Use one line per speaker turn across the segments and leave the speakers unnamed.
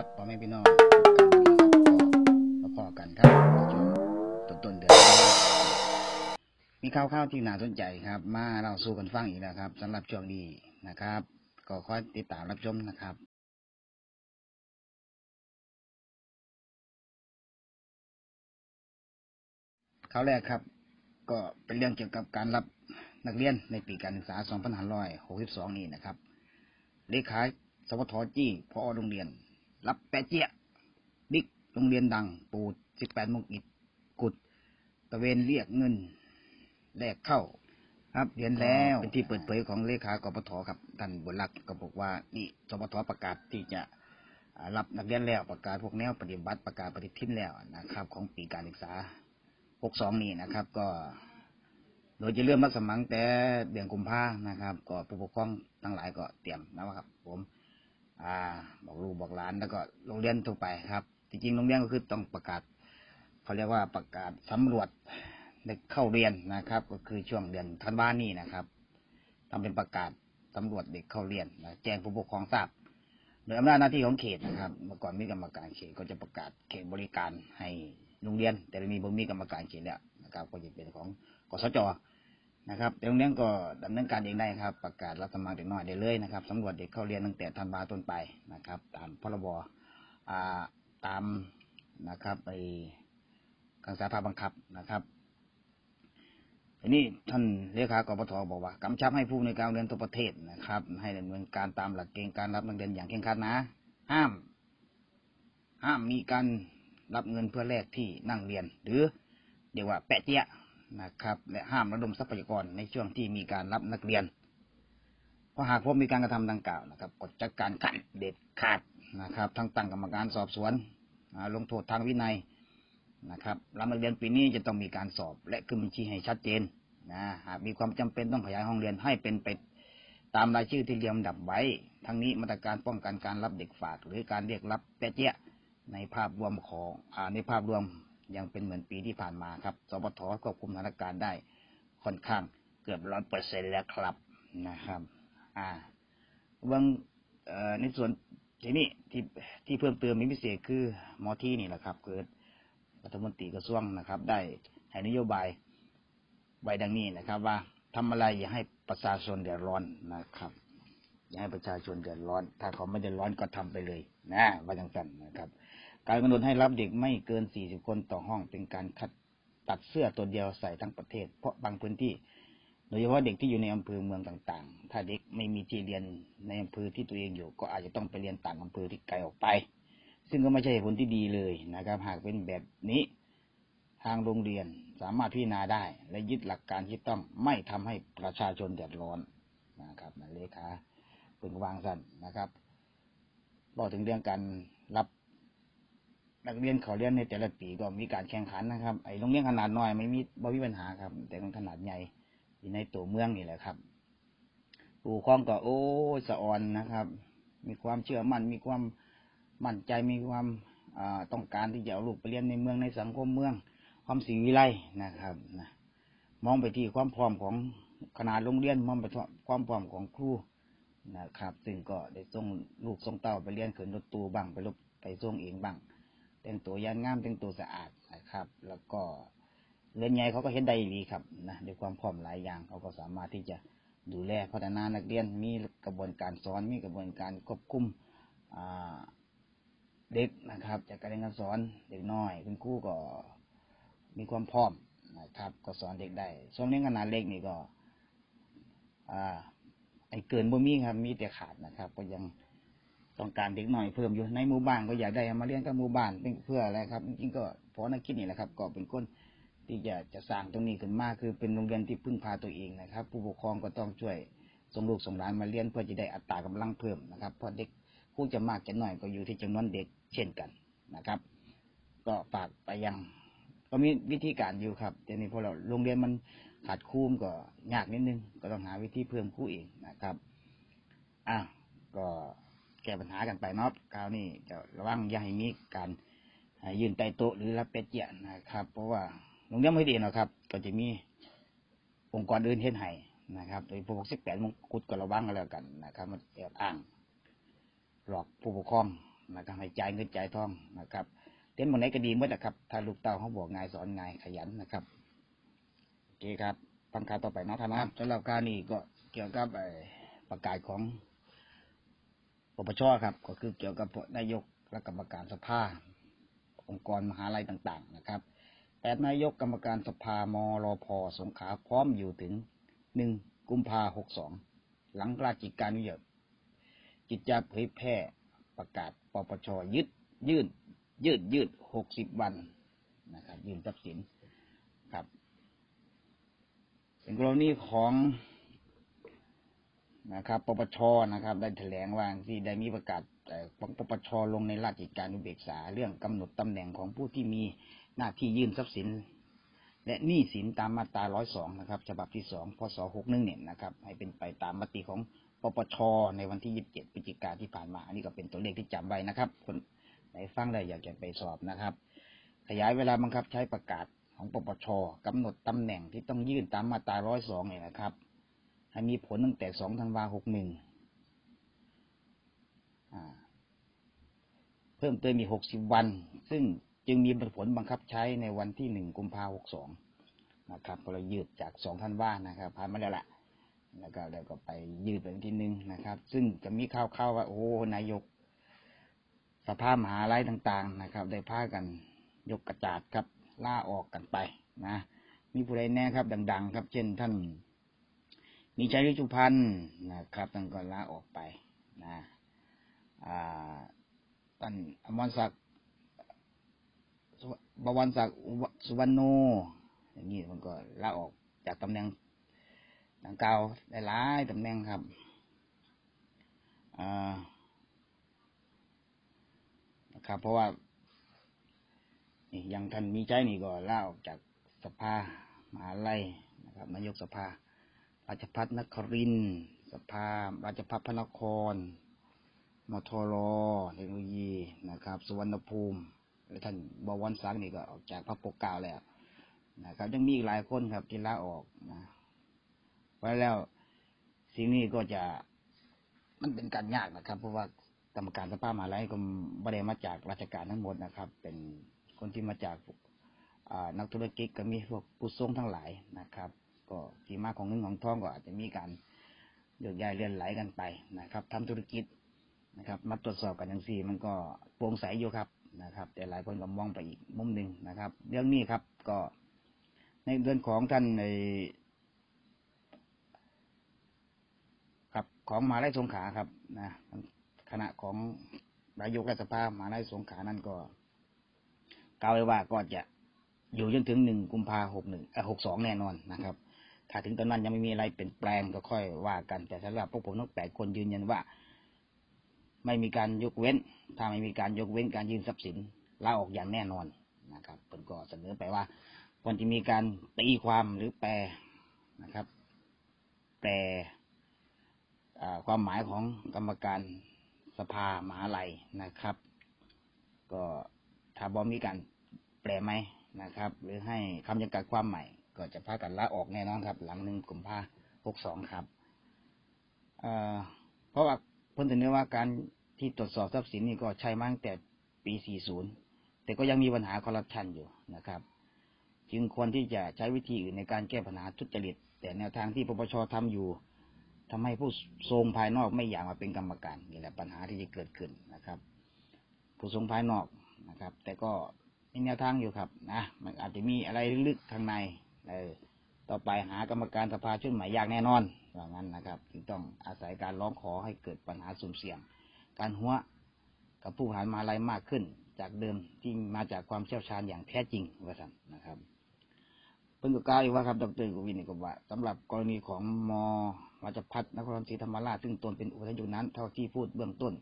ครับพ่อแม่พี่น้องกันดีครับก็มาพอกันครับในช่วต้นต้นเดือนมีข่าวข่าวๆที่น่าสนใจครับ มาเราสู้กันฟังอีกแล้วครับสำหรับช่วงนี้นะครับ ก็คอยติดตามรับชมนะครับข่าวแรกครับ ก็เป็นเรื่องเกี่ยวกับการรับนักเรียนในปีการศึกษา 2562 นี้นะครับ เลขาสวทจี้พอโรงเรียน รับแปะเจียบิ๊กโรงเรียนดัง ปูด18มงอิดกุดตะเวนเรียกเงินแลกเข้า ครับเรียนแล้วเป็นที่เปิดเผยของเลขากปทครับท่านบุญรักษ์ก็บอกว่านี่สปทประกาศที่จะอ่ารับนักเรียนแล้วประกาศพวกแนวปฏิบัติประกาศปฏิทินแล้วนะครับ ของปีการศึกษา 62 นี้นะครับ ก็โดยจะเริ่มรับสมัครแต่เดือนกุมภานะครับ ก็ผู้ปกครองทั้งหลายก็เตรียมนะครับผม อ่า บอกลูกบอกหลานแล้วก็โรงเรียนทั่วไปครับ จริงๆโรงเรียนก็คือต้องประกาศเขาเรียกว่าประกาศสำรวจเด็กเข้าเรียนนะครับ ก็คือช่วงเดือนธันวานี้นะครับทำเป็นประกาศสำรวจเด็กเข้าเรียนนะแจ้งผู้ปกครองทราบโดยอำนาจหน้าที่ของเขตนะครับ เมื่อก่อนมีกรรมการเขตก็จะประกาศเขตบริการให้โรงเรียน แต่ไม่มีบ่มีกรรมการเขตแล้วนะครับ ก็จะเป็นของกสจ นะครับแต่โรงเรียนก็ดำเนินการเองได้ครับ ประกาศรับสมัครเด็กน้อยได้เลยนะครับสำรวจเด็กเข้าเรียนตั้งแต่ธันวาต้นไปนะครับ ตามพรบอ่าตามนะครับไปการศึกษาภาคบังคับนะครับทีนี้ท่านเลขากรปทบอกว่ากำชับให้ผู้ในการเรียนทั่วประเทศนะครับ ให้ดำเนินการตามหลักเกณฑ์การรับนักเรียนอย่างเคร่งครัดนะ ห้าม ห้ามมีการรับเงินเพื่อแลกที่นั่งเรียน หรือเรียกว่าแปะเจี๊ยะ นะครับ และห้ามระดมทรัพยากรในช่วงที่มีการรับนักเรียน เพราะหากพบมีการกระทำดังกล่าวนะครับกฎจัดการขัดเด็ดขาดนะครับทั้งตั้งกรรมการสอบสวนลงโทษทางวินัยนะครับรับนักเรียนปีนี้จะต้องมีการสอบ และขึ้นบัญชีให้ชัดเจนนะหากมีความจำเป็นต้องขยายห้องเรียนให้เป็นไปตามรายชื่อที่เรียงดับไว้ ทั้งนี้มาตรการป้องกันการรับเด็กฝาก หรือการเรียกรับแปะเจี๊ยะในภาพรวมของอในภาพรวม ยังเป็นเหมือนปีที่ผ่านมาครับสปทควบคุมสถานการณ์ได้ค่อนข้างเกือบร้อยเปอร์เซ็นแล้วครับนะครับ อ่างเอ่อในส่วนที่นี่ที่ที่เพิ่มเติมมีพิเศษคือมอที่นี่แหละครับเกิดรัฐมนตรีกระทรวงนะครับ ได้ให้นโยบายไว้ดังนี้นะครับ ว่าทำอะไรอย่าให้ประชาชนเดือดร้อนนะครับ อย่าให้ประชาชนเดือดร้อน ถ้าเขาไม่เดือดร้อนก็ทำไปเลย นะว่าจังสันนะครับ การกำหนดให้รับเด็กไม่เกิน 40 คนต่อห้องเป็นการคัดตัดเสื้อตัวเดียวใส่ทั้งประเทศ เพราะบางพื้นที่ โดยเฉพาะเด็กที่อยู่ในอำเภอเมืองต่างๆ ถ้าเด็กไม่มีที่เรียนในอำเภอที่ตัวเองอยู่ ก็อาจจะต้องไปเรียนต่างอำเภอที่ไกลออกไป ซึ่งก็ไม่ใช่ผลที่ดีเลยนะครับ หากเป็นแบบนี้ ทางโรงเรียนสามารถพิจารณาได้ และยึดหลักการที่ต้องไม่ทำให้ประชาชนเดือดร้อนนะครับนั่นเลขาพึงวางสั้นนะครับบอกถึงเรื่องการรับ นักเรียนเขาเรียนในแต่ละปีก็มีการแข่งขันนะครับ ไอ้โรงเรียนขนาดน้อยไม่มีบ่มีปัญหาครับ แต่โรงเรียนขนาดใหญ่อยู่ในตัวเมืองนี่แหละครับผู้ปกครองก็โอ้สะออนนะครับ มีความเชื่อมั่นมีความมั่นใจมีความต้องการที่จะเอาลูกไปเรียนในเมืองในสังคมเมือง ความสีวิไลนะครับนะมองไปที่ความพร้อมของขนาดโรงเรียนมองไปที่ความพร้อมของครูนะครับ ซึ่งก็ได้ส่งลูกส่งเต้าไปเรียนขึ้นรถตู้บ้างไปรถไปส่งเองบ้าง แต่งตัวยันงามแต่งตัวสะอาดนะครับ แล้วก็เรียนใหญ่เขาก็เห็นได้ดีครับนะด้วยความพร้อมหลายอย่างเขาก็สามารถที่จะดูแลพัฒนานักเรียนมีกระบวนการสอนมีกระบวนการควบคุมเด็กนะครับ จากการเรียนการสอนเด็กน้อยคุณครูก็มีความพร้อมนะครับ ก็สอนเด็กได้ส่วนเรื่องขนาดเล็กนี่ก็อ่าไอ้เกินบ่มีครับมีแต่ขาดนะครับ ก็ยัง ต้องการเด็กหน่อยเพิ่มอยู่ในหมู่บ้านก็อยากได้มาเลี้ยงกับหมู่บ้านเป็นเพื่ออะไรครับจริงก็เพราะนักคิดนี่แหละครับ ก็เป็นคนที่จะจะสร้างตรงนี้ขึ้นมาคือเป็นโรงเรียนที่พึ่งพาตัวเองนะครับ ผู้ปกครองก็ต้องช่วยส่งลูกส่งหลานมาเรียนเพื่อจะได้อัตรากำลังเพิ่มนะครับเพราะเด็กผู้จะมากจะน้อยก็อยู่ที่จำนวนเด็กเช่นกันนะครับ ก็ฝากไปยัง ก็มีวิธีการอยู่ครับแต่นี่พอเราโรงเรียนมันขาดครูมก็ยากนิดนึง ก็ต้องหาวิธีเพิ่มครูเองนะครับอะก็ ก้ปัญหากันไปเนาะคราวนี้จะระวังอย่าให้มีการยืนใต้โต๊ะหรือรับเป็ดเจียนะครับ เพราะว่าโรงเรียนไม่ดีเนาะครับ ก็จะมีองค์กรอื่นเห็นให้นะครับ โดยพวกสิบแปดมงกุฎก็ระวังกันแล้วกันนะครับ มันแอบอ้าง หลอกผู้ปกครองนะครับให้จ่ายเงินจ่ายทองนะครับเต้นบนไหนก็ดีเมื่อนะครับ ถ้าลูกเต้าเขาบอกงายสอนงายขยันนะครับโอเคครับฟังข่าวต่อไปนะท่านครับสำหรับการนี้ก็เกี่ยวกับประกาศของ ปปชครับ ก็คือเกี่ยวกับนายกและกรรมการสภา องค์กรมหาลัยต่าง ๆ นะครับแปดนายกกรรมการสภามรพสงขาพร้อมอยู่ถึงหนึ่งกุมภาหกสองหลังราชกิจการนุยบกิจจาเผยแพร่ประกาศปปชยึดยื่น ยืดยืดหกสิบวันนะครับยืนทรัพย์สินครับเป็นกรณีของ นะครับปปชนะครับ ได้แถลงว่าที่ได้มีประกาศของปปชลงในราชกิจการอุเบกษา เรื่องกำหนดตำแหน่งของผู้ที่มีหน้าที่ยื่นทรัพย์สิน และหนี้สินตามมาตราร้อยสองนะครับ ฉบับที่สองพศหกหนึ่งเนี่ยนะครับ ให้เป็นไปตามมติของปปช ในวันที่ยี่สิบเจ็ดพฤศจิกาที่ผ่านมา อันนี้ก็เป็นตัวเลขที่จำไว้นะครับ คนไหนฟังได้อยากจะไปสอบนะครับ ขยายเวลาบังคับใช้ประกาศของปปชกำหนดตำแหน่งที่ต้องยื่นตามมาตราร้อยสองเนี่ยนะครับ มีผลตั้งแต่สองธันวาหกหนึ่งเพิ่มเติมมีหกสิบวัน ซึ่งจึงมีผลบังคับใช้ในวันที่หนึ่งกุมภาหกสองนะครับเรายืดจากสองธันวานะครับผ่านมาแล้วละแล้วก็แล้วก็ไปยืดไปที่หนึ่งนะครับ ซึ่งจะมีข่าวๆว่าโอ้นายก สภาพมหาลัยต่าง ๆ นะครับ ได้พากันยกกระจาดครับล่าออกกันไปนะ มีผู้ใดแน่ครับ ดัง ๆ ครับ เช่นท่าน มีชัยริจุพันธ์นะครับท่านก็ลาออกไปนะท่านอมรศักดิ์บวรศักดิ์สุวรรณโน อย่างนี้มันก็ลาออกจากตำแหน่งดังกล่าวได้หลายตำแหน่งครับนะครับ เพราะว่ายังท่านมีใจนี่ก็ลาออกจากสภามหาลัยนะครับนายกสภา ราชพัฒนครินสภาราชพัฒพระนครมทรเทคโนโลยีนะครับ สุวรรณภูมิและท่านบวรศักดิ์นี่ก็ออกจากพระปกเกล้าแล้วนะครับ ยังมีอีกหลายคนครับที่ลาออกนะไว้แล้วสิ่งนี้ก็จะมันเป็นการยากนะครับ เพราะว่ากรรมการสภาพมหาลัยก็ไม่ได้มาจากราชการทั้งหมดนะครับ เป็นคนที่มาจากนักธุรกิจก็มีพวกผู้ทรงทั้งหลายนะครับ ก็ที่มาของเงินของทองก็อาจจะมีการโยกย้ายเลื่อนไหลกันไปนะครับทำธุรกิจนะครับ มาตรวจสอบกันอย่างสี่มันก็โปร่งใสอยู่ครับนะครับ แต่หลายคนก็มองไปอีกมุมหนึ่งนะครับ เรื่องนี้ครับก็ในเดือนของท่านในครับของมหาลัยสงขาครับนะคณะของนายกรัฐสภามหาลัยสงขานั่นก็กล่าวไว้ว่าก็จะอยู่จนถึงหนึ่งกุมภาหกหนึ่งหกสองแน่นอนนะครับ ถ้าถึงตอนนั้นยังไม่มีอะไรเปลี่ยนแปลงก็ค่อยว่ากัน แต่สำหรับพวกผมทั้งแปดคนยืนยันว่า ไม่มีการยกเว้น ถ้าไม่มีการยกเว้นการยืนทรัพย์สินลาออกอย่างแน่นอนนะครับผมก็เสนอไปว่าควรจะมีการตีความหรือแปลนะครับ แปลความหมายของกรรมการสภามหาลัยนะครับ ก็ถ้าบอมีการแปลไหมนะครับ หรือให้คำจำกัดความใหม่ ก็จะพากันลาออกแน่นอนครับ หลังหนึ่งกลุ่มภาหกสองครับเพราะว่าพ้นถึงเนื้อว่าการที่ตรวจสอบทรัพย์สินนี่ก็ใช้มาตั้งแต่ปี 40 แต่ก็ยังมีปัญหาคอร์รัปชันอยู่นะครับ จึงควรที่จะใช้วิธีอื่นในการแก้ปัญหาทุจริต แต่แนวทางที่ปปชทำอยู่ทำให้ผู้ทรงภายนอกไม่อยากมาเป็นกรรมการนี่แหละปัญหาที่จะเกิดขึ้นนะครับ ผู้ทรงภายนอกนะครับ แต่ก็มีแนวทางอยู่ครับนะมันอาจจะมีอะไรลึกข้างใน เออต่อไปหากรรมการสภาชุดใหม่ยากแน่นอนว่างั้นนะครับจึงต้องอาศัยการร้องขอให้เกิดปัญหาสุ่มเสี่ยง การหัวกับผู้ผ่านมาลายมากขึ้น จากเดิมที่มาจากความเชี่ยวชาญอย่างแท้จริงว่าสันนะครับเพิ่งกล่าวอีกว่าครับดรกวินก็ว่าสำหรับกรณีของมราชพัฒนครศรีธรรมราชซึ่งตนเป็นอุปถัมภ์อยู่นั้น เท่าที่พูดเบื้องต้น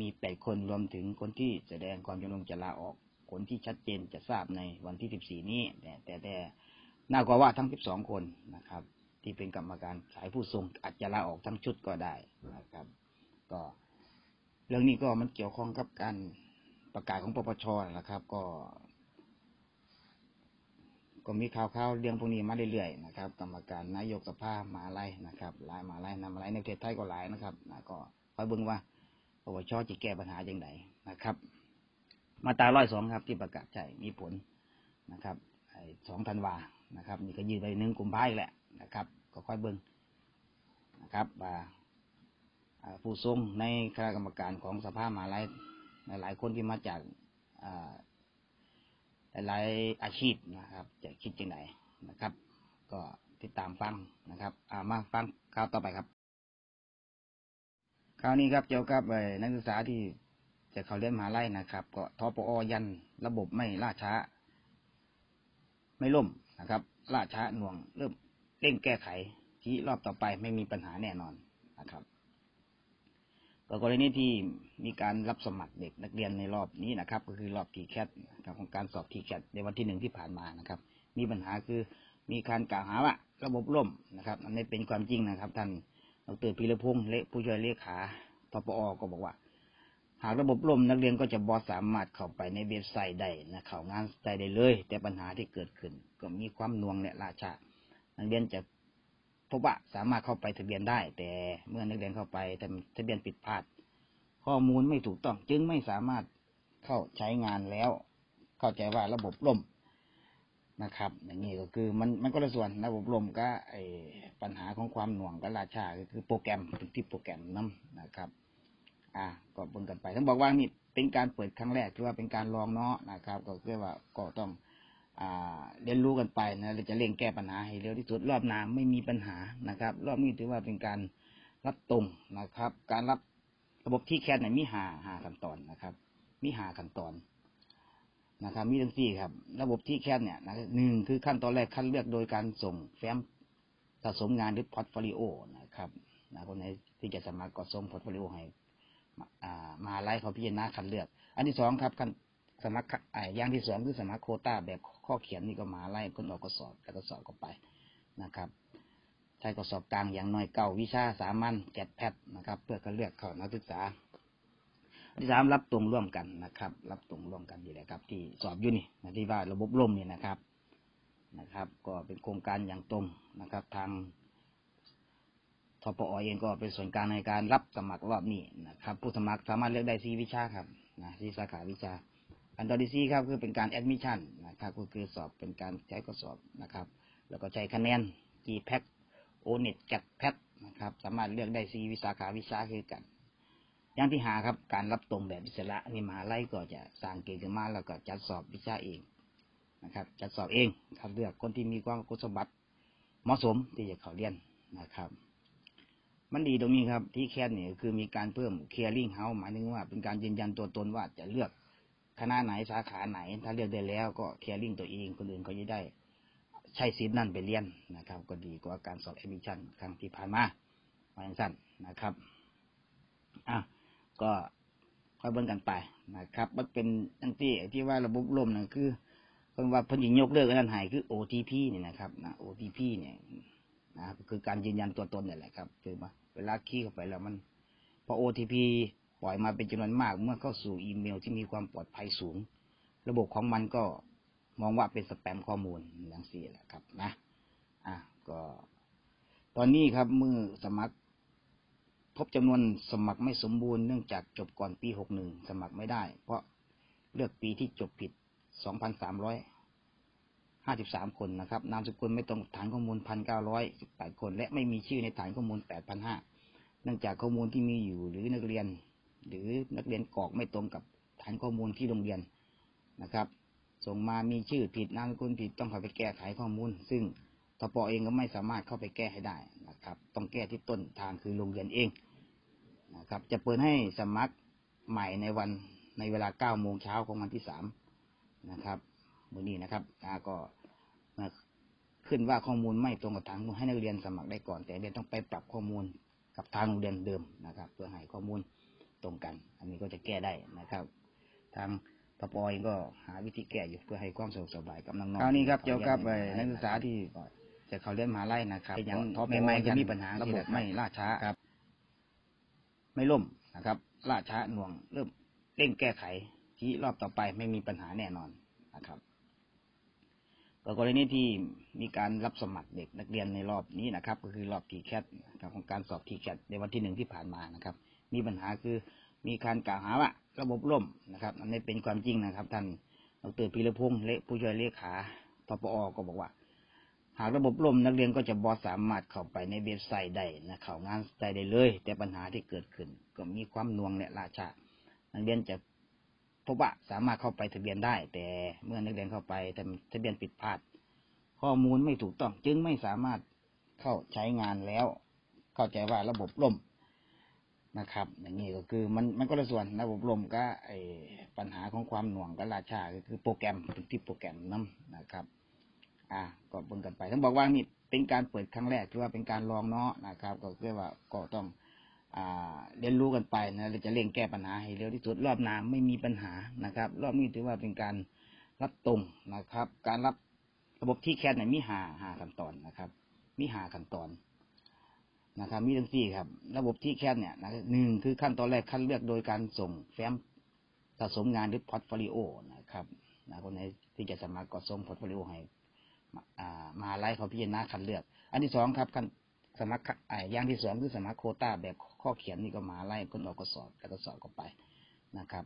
มีแปดคนรวมถึงคนที่แสดงความจำนงจะลาออก คนที่ชัดเจนจะทราบในวันที่สิบสี่นี้แต่แต่แต่ น่ากว่าว่าทั้งสิบสองคนนะครับ ที่เป็นกรรมการสายผู้ทรงอาจจะลาออกทั้งชุดก็ได้นะครับ ก็ เรื่องนี้ก็มันเกี่ยวข้องกับการประกาศของปปชนะครับ ก็ ก็มีข่าวข่าวเรื่องพวกนี้มาเรื่อยๆนะครับ กรรมการนายกสภามาไล่นะครับหลายมาไล่นำมาไล่ในประเทศไทยก็หลายนะครับนะก็คอยเบิ่งว่าปวชจะแก้ปัญหาอย่างไรนะครับ มาตราร้อยสองครับ ที่ประกาศใช้มีผลนะครับสองธันวา นะครับนี่ก็ยืนไปหนึ่งกลุ่มภาพันธ์แหละนะครับ ก็ค่อยเบิ้งนะครับว่าผู้ทรงในคณะกรรมการของสภามหาลัยหลายคนที่มาจากหลายอาชีพนะครับ จะคิดยังไงนะครับ ก็ติดตามฟังนะครับามาฟังข่าวต่อไปครับคราวนี้ครับเกี่ยวกับนักศึกษาที่จะเข้าเรียนมหาลัยนะครับ ก็ทปอยันระบบไม่ล่าช้า ไม่ล่ม นะครับล่าช้าหน่วงเริ่มเร่งแก้ไขที่รอบต่อไปไม่มีปัญหาแน่นอนนะครับก็กรณีที่มีการรับสมัครเด็กนักเรียนในรอบนี้นะครับ ก็คือรอบทีแคทของการสอบทีแคทในวันที่หนึ่งที่ผ่านมานะครับ มีปัญหาคือมีการกล่าวหาว่าระบบล่มนะครับอันนี้เป็นความจริงนะครับ ท่านดรพิรพงศ์และผู้ช่วยเลขาทปอก็บอกว่า หากระบบล่มนักเรียนก็จะบอสามารถเข้าไปในเว็บไซต์ได้นะเข้างานได้ได้เลย แต่ปัญหาที่เกิดขึ้น ก็มีความน่วงและราชานักเรียนจะพบว่าสามารถเข้าไปทะเบียนได้ แต่เมื่อนักเรียนเข้าไปทะเบียนผิดพลาด ข้อมูลไม่ถูกต้อง จึงไม่สามารถเข้าใช้งานแล้ว เข้าใจว่าระบบล่มนะครับ อย่างนี้ก็คือมันมันก็ละส่วนระบบลมก็ไอปัญหาของความหน่วงก็ราชาก็คือโปรแกรมที่โปรแกรมน้ำนะครับ อ่า ก็เบิ่งกันไปทั้งบอกว่านี่เป็นการเปิดครั้งแรกคือว่าเป็นการลองเนาะนะครับ ก็คือว่าก็ต้อง อ่า เรียนรู้กันไปนะเราจะเร่งแก้ปัญหาให้เร็วที่สุดรอบหน้าไม่มีปัญหานะครับ รอบนี้ถือว่าเป็นการรับตรงนะครับ การรับระบบที่แคสเนี่ยมีหาหาขั้นตอนนะครับ มีหาขั้นตอนนะครับ มีทั้งสี่ครับ ระบบที่แคสเนี่ยนะหนึ่งคือขั้นตอนแรกคัดเลือกโดยการส่งแฟ้มสะสมงานหรือพอร์ตโฟลิโอนะครับนะคนไหนที่จะสมัครก็ส่งพอร์ตโฟลิโอให้ มาไล่เขาพิจารณาคัดเลือก อันที่สองครับสมัครอย่างที่สองคือสมัครโคต้าแบบข้อเขียนนี่ก็มาไล่คนออกก็สอบแล้วก็สอบก็ไปนะครับใช้ก็สอบกลางอย่างน้อยเก้าวิชาสามัญเจ็ดแพทนะครับ เพื่อการเลือกเข้านักศึกษาที่สามรับตรงร่วมกันนะครับ รับตรงร่วมกันนี่แหละครับ ที่สอบอยู่นี่นะที่ว่าระบบล่มนี่นะครับนะครับ ก็เป็นโครงการอย่างตรงนะครับ ทาง ทปอเองก็เป็นส่วนกลางในการรับสมัครรอบนี้นะครับ ผู้สมัครสามารถเลือกได้สี่วิชาครับนะสี่สาขาวิชา อันตอที่สี่ครับคือเป็นการแอดมิชชั่นนะครับก็คือสอบเป็นการใช้ข้อสอบนะครับ แล้วก็ใช้คะแนน G แพ็กโอเน็ตแกดแพทนะครับ สามารถเลือกได้สี่วิสาขาวิชาคือกัน อย่างที่หาครับการรับตรงแบบอิสระนี่มหาลัยก็จะสร้างเกณฑ์ขึ้นมาแล้วก็จัดสอบวิชาเองนะครับ จัดสอบเองครับเลือกคนที่มีความคุณสมบัติเหมาะสมที่จะเข้าเรียนนะครับ มันดีตรงนี้ครับ ที่แค่เนี่ยคือมีการเพิ่มเคลียร์ลิงเฮาหมายถึงว่า เป็นการยืนยันตัวตนว่าจะเลือกคณะไหนสาขาไหน ถ้าเลือกได้แล้วก็เคลียร์ลิงตัวเองคนอื่นเขาจะได้ ใช้สิทธิ์นั่นไปเรียนนะครับ ก็ดีกว่าการสอบเอมิชันครั้งที่ผ่านมาหมายสั้นนะครับอะก็ค่อยเบิ่งกันไปนะครับ มันเป็นตั้งที่ที่ว่าระบบล่มนั่นคือเพิ่นว่าเพิ่นยิงยกเลิกอันไหนคือ OTP เนี่ยนะครับนะ OTP เนี่ย นะคือการยืนยันตัวตนนี่แหละครับคือมาเวลาคีย์เข้าไปแล้วมัน พอ OTP ปล่อยมาเป็นจำนวนมาก เมื่อเข้าสู่อีเมลที่มีความปลอดภัยสูง ระบบของมันก็มองว่าเป็นสแปมข้อมูลอย่างสี่แหละครับ นะ อะก็ ตอนนี้ครับมือสมัคร พบจำนวนสมัครไม่สมบูรณ์เนื่องจากจบก่อนปีหกหนึ่งสมัครไม่ได้ เพราะเลือกปีที่จบผิดสองพันสามร้อย ห้าสิบสามคนนะครับนามสกุลไม่ตรงฐานข้อมูลพันเก้าร้อยสิบแปดคน และไม่มีชื่อในฐานข้อมูลแปดพันห้าเนื่องจากข้อมูลที่มีอยู่หรือนักเรียน หรือนักเรียนกรอกไม่ตรงกับฐานข้อมูลที่โรงเรียนนะครับ ส่งมามีชื่อผิดนามสกุลผิดต้องเข้าไปแก้ไขข้อมูล ซึ่งทปเองก็ไม่สามารถเข้าไปแก้ให้ได้นะครับ ต้องแก้ที่ต้นทางคือโรงเรียนเองนะครับ จะเปิดให้สมัครใหม่ในวันในเวลาเก้าโมงเช้าของวันที่สามนะครับ มือนี้นะครับก็ขึ้นว่าข้อมูลไม่ตรงกับทางให้นักเรียนสมัครได้ก่อน แต่เรียนต้องไปปรับข้อมูลกับทางโรงเรียนเดิมนะครับ เพื่อให้ข้อมูลตรงกัน อันนี้ก็จะแก้ได้นะครับ ทางปปเองก็หาวิธีแก้อยู่เพื่อให้ความสะดวกสบายกับน้องๆคราวนี้ครับเกี่ยวกับนักศึกษาที่จะเขาเรียนมหาลัยนะครับอย่างใหม่ๆจะมีปัญหาระบบไม่ล่าช้าครับ ไม่ล่มนะครับล่าช้าหน่วงเริ่มเร่งแก้ไขที่รอบต่อไปไม่มีปัญหาแน่นอนนะครับ กรณีที่มีการรับสมัครเด็กนักเรียนในรอบนี้นะครับ ก็คือรอบทีแคทของการสอบทีแคทในวันที่หนึ่งที่ผ่านมานะครับ มีปัญหาคือมีการกล่าวหาว่าระบบล่มนะครับอันนี้เป็นความจริงนะครับ ท่านดรพีรพงษ์และผู้ช่วยเลขาทปอก็บอกว่า หากระบบล่มนักเรียนก็จะบอสามารถเข้าไปในเว็บไซต์ได้นะเข้างานได้ได้เลย แต่ปัญหาที่เกิดขึ้น ก็มีความน่วงและล่าช้านักเรียนจะ พบว่าสามารถเข้าไปทะเบียนได้ แต่เมื่อนักเรียนเข้าไปแต่ทะเบียนผิดพลาด ข้อมูลไม่ถูกต้องจึงไม่สามารถเข้าใช้งานแล้ว เข้าใจว่าระบบล่มนะครับ อย่างนี้ก็คือมันมันก็ละส่วนระบบล่มก็ไอปัญหาของความหน่วงก็ล่าชาก็คือโปรแกรมเป็นที่โปรแกรมน้ำนะครับ อ่าก็เบิ่งกันไปทั้งบอกว่านี่เป็นการเปิดครั้งแรกถือว่าเป็นการลองเนาะนะครับ ก็คือว่าก็ต้อง เรียนรู้กันไปนะเราจะเร่งแก้ปัญหาให้เร็วที่สุดรอบหน้าไม่มีปัญหานะครับ รอบนี้ถือว่าเป็นการรับตรงนะครับ การรับระบบที่แคสเนี่ยมีหาหาขั้นตอนนะครับ มีหาขั้นตอนนะครับ มีทั้งสี่ครับ ระบบที่แคสเนี่ยนะหนึ่งคือขั้นตอนแรกคัดเลือกโดยการส่งแฟ้มสะสมงานหรือพอร์ตโฟลิโอนะครับนะคนไหนที่จะสมัครก็ส่งพอร์ตโฟลิโอให้อ่ามาไล่เขาพิจารณาคัดเลือก อันที่สองครับขั้น สมัครอ่าอย่างที่สองคือสมัครโคต้าแบบข้อเขียนนี่ก็มาไล่คนออกกระสอบแล้วก็สอบก็ไปนะครับ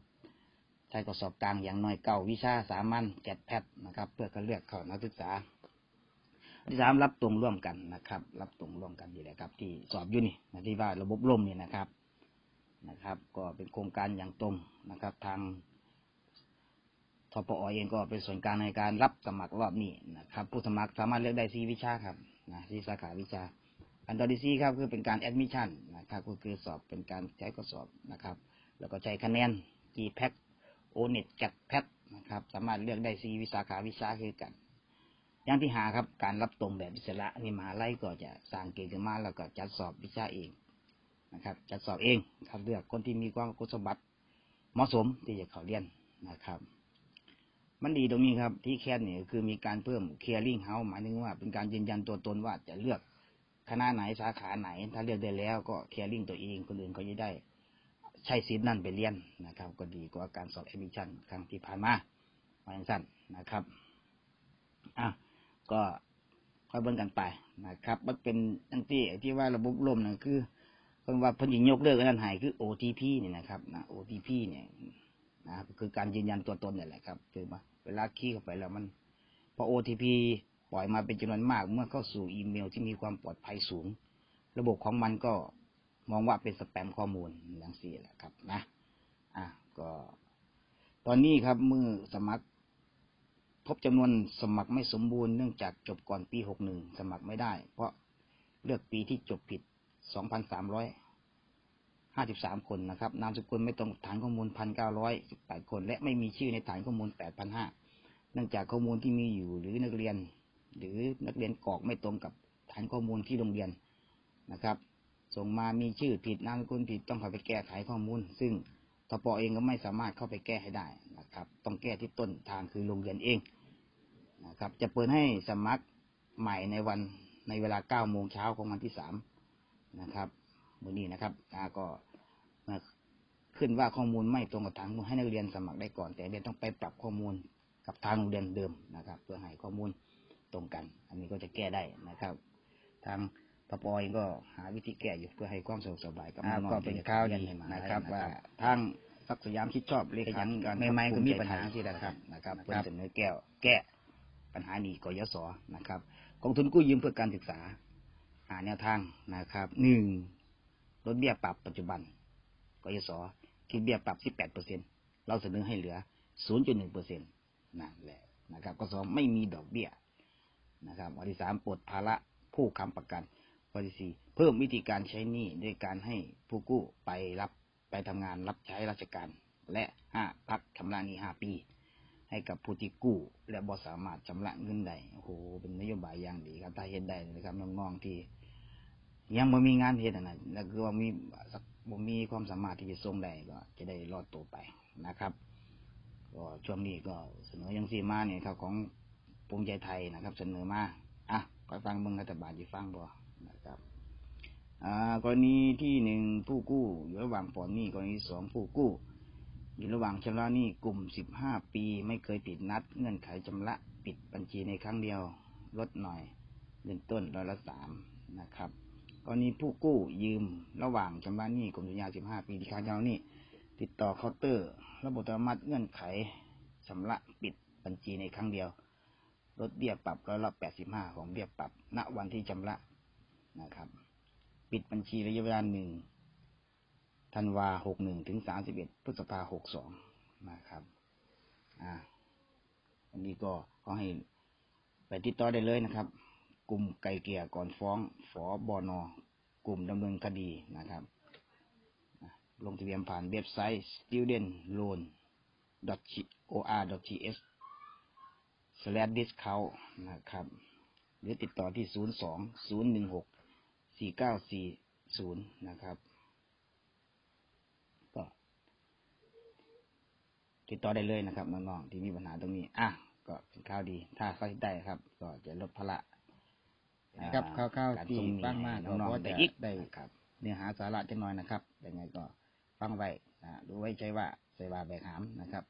ใช้กระสอบกลางอย่างน้อยเก้าวิชาสามัญแกดแพทนะครับ เพื่อคัดเลือกเข้านักศึกษาที่สามรับตรงร่วมกันนะครับ รับตรงร่วมกันนี่แหละครับ ที่สอบอยู่นี่นะที่ว่าระบบล่มนี่นะครับนะครับ ก็เป็นโครงการอย่างตรงนะครับ ทางทปอเองก็เป็นส่วนกลางในการรับสมัครรอบนี้นะครับ ผู้สมัครสามารถเลือกได้สี่วิชาครับนะสี่สาขาวิชา อันตอนที่สี่ครับคือเป็นการแอดมิชชั่นนะครับก็คือสอบเป็นการใช้ข้อสอบนะครับ แล้วก็ใช้คะแนน G p a c o n e t จัดแพทนะครับ สามารถเลือกได้สี่วิสาขาวิชาคือกัน อย่างที่หาครับการรับตรงแบบอิสระนี่มหาลัยก็จะสร้างเกณฑ์ขึ้นมาแล้วก็จัดสอบวิชาเองนะครับ จัดสอบเองครับเลือกคนที่มีความคุณสมบัติเหมาะสมที่จะเข้าเรียนนะครับ มันดีตรงนี้ครับที่แคสเนี่ยคือมีการเพิ่มเคลียร์ลิงเฮาหมายถึงว่าเป็นการยืนยันตัวตนว่าจะเลือก คณะไหนสาขาไหน ถ้าเลือกได้แล้วก็เคลียร์ลิงตัวเองคนอื่นก็จะได้ ใช้สิทธิ์นั่นไปเรียนนะครับ ก็ดีกว่าการสอบแอดมิชชั่นครั้งที่ผ่านมามาสั้นนะครับอะก็ค่อยเบิ่งกันไปนะครับ มันเป็นอันที่ที่ว่าระบบล่มนั่นคือคนว่าพิ่นยิงยกเลิกอันนั้นหายคือ OTP นี่นะครับนะ OTP เนี่ยนะคือการยืนยันตัวตนเนี่ยแหละครับคือมาเวลาคีย์เข้าไปแล้วมันพอ OTP ปล่อยมาเป็นจำนวนมาก เมื่อเข้าสู่อีเมลที่มีความปลอดภัยสูง ระบบของมันก็มองว่าเป็นสแปมข้อมูลอย่างสี่แหละครับนะอะก็ ตอนนี้ครับเมื่อสมัคร พบจำนวนสมัครไม่สมบูรณ์เนื่องจากจบก่อนปีหกหนึ่งสมัครไม่ได้ เพราะเลือกปีที่จบผิดสองพันสามร้อยห้าสิบสามคนนะครับ นามสกุลไม่ตรงฐานข้อมูลพันเก้าร้อยสิบแปดคน และไม่มีชื่อในฐานข้อมูลแปดพันห้าเนื่องจากข้อมูลที่มีอยู่หรือนักเรียน หรือนักเรียนกรอกไม่ตรงกับฐานข้อมูลที่โรงเรียนนะครับ ส่งมามีชื่อผิดนามสกุลผิดต้องเข้าไปแก้ไขข้อมูล ซึ่งทปเองก็ไม่สามารถเข้าไปแก้ให้ได้นะครับ ต้องแก้ที่ต้นทางคือโรงเรียนเองนะครับ จะเปิดให้สมัครใหม่ในวันในเวลาเก้าโมงเช้าของวันที่สามนะครับวันนี้นะครับอาก็มาขึ้นว่าข้อมูลไม่ตรงกับทางให้นักเรียนสมัครได้ก่อน แต่เรียนต้องไปปรับข้อมูลกับทางโรงเรียนเดิมนะครับ เพื่อให้ข้อมูล รงกัน อันนี้ก็จะแก้ได้นะครับ ทางปปเองก็หาวิธีแก้อยู่เพื่อให้ความสะดวกสบายกับน้องๆ
ก็เป็นข่าวดี
ที่จะ
นะครับ
เยนให้มห
ว่า
ลัยทางศักดิ์สยามคิดชอบเลขาธิการ
ไม่ไม่ก็มีปัญหา
ที่นะครับนะครับ
ครับ
เพื่อเสนอแก้วแก้ปัญหานี้กยศนะครับกองทุนกู้ยืมเพื่อการศึกษา หาแนวทางนะครับหนึ่งลดเบี้ยปรับปัจจุบันกยศคิดเบี้ยปรับ18เปอร์เซ็นเราเสนอให้เหลือ0.1เปอร์เซ็นต์นั่นแหละนะครับ ก็สองไม่มีดอกเบี้ย นะครับข้อที่สามปลดภาระผู้ค้ำประกันข้อที่สี่เพิ่มวิธีการใช้หนี้ด้วยการให้ผู้กู้ไปรับไปทำงานรับใช้ราชการ และห้าพักชำระหนี้ห้าปี ให้กับผู้ที่กู้ และบ่สามารถชำระเงินได้โอ้โหเป็นนโยบายอย่างดีครับถ้าเห็นได้นะครับน้องๆที่ยังบ่มีงานเฮ็ดอันนั้นแล้วคือว่ามีสักบ่มีความสามารถที่จะส่งได้ก็จะได้รอดตัวไปนะครับ ก็ช่วงนี้ก็เสนอยังซีมาเนี่ยครับของ ภูมิใจไทยนะครับ เสนอมาอะก็ฟังเบิ่งรัฐบาลที่ฟังบ่นะครับอ่ากรณีที่หนึ่งผู้กู้ อยู่ระหว่างปอนหนี้กรณีสองผู้กู้ อยู่ระหว่างชำระหนี้กลุ่มสิบห้าปี ไม่เคยผิดนัด เงื่อนไขชำระปิดบัญชีในครั้งเดียวลดหน่อยเงินต้นร้อยละสามนะครับกรณีผู้กู้ยืมระหว่างชำระหนี้กลุ่มสัญญา15ปีที่ค้างชำระหนี้ติดต่อเคาน์เตอร์ ระบบอัตโนมัติเงื่อนไขชำระปิดบัญชีในครั้งเดียว ลดเบี้ยปรับร้อยละ85ของเบี้ยปรับ ณวันที่ชำระนะครับ ปิดบัญชีระยะเวลาหนึ่งธันวา61ถึง31พฤษภา62นะครับ อ่า อันนี้ก็ขอให้ไปติดต่อได้เลยนะครับ กลุ่มไก่เกลี่ยก่อนฟ้องฝอบอนอกลุ่มดำเนินคดีนะครับ ลงทะเบียนผ่านเว็บไซต์ studentloan.or.th slash discount นะครับ หรือติดต่อที่ 02 016 4940 นะครับ ก็ ติดต่อได้เลยนะครับน้องๆที่มีปัญหาตรงนี้ อะ ก็เป็นข่าวดี ถ้าเขาได้ครับ ก็จะลดภาระ
นะครับ
อ่
ข่าวๆ
การ
ที่
ส่งหนี้
ฟังมา
ให้
ก็
น้อง
พอ
ๆ
จะ
ได้อีก
ได้
นะครับ เนื้อหาสาระจังน้อยนะครับยังไงก็ฟังไว้นะดูไว้ใจว่าใจว่าแบกหามนะครับ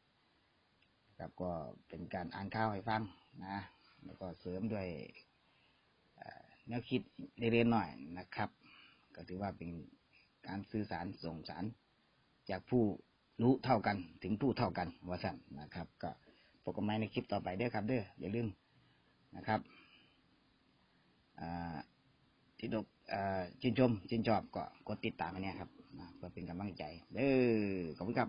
ครับก็เป็นการอ่านข่าวให้ฟังนะ แล้วก็เสริมด้วยแนวคิดเล็กๆหน่อยนะครับ ก็ถือว่าเป็นการสื่อสารส่งสารจากผู้รู้เท่ากันถึงผู้เท่ากันว่าสั่นนะครับ ก็พบกันใหม่ในคลิปต่อไปเด้อครับ เด้ออย่าลืมนะครับที่ดกชื่นชมชื่นชอบก็กดติดตามนเนี้ยครับเพื่อเป็นกำลังใจเด้อขอบคุณครับ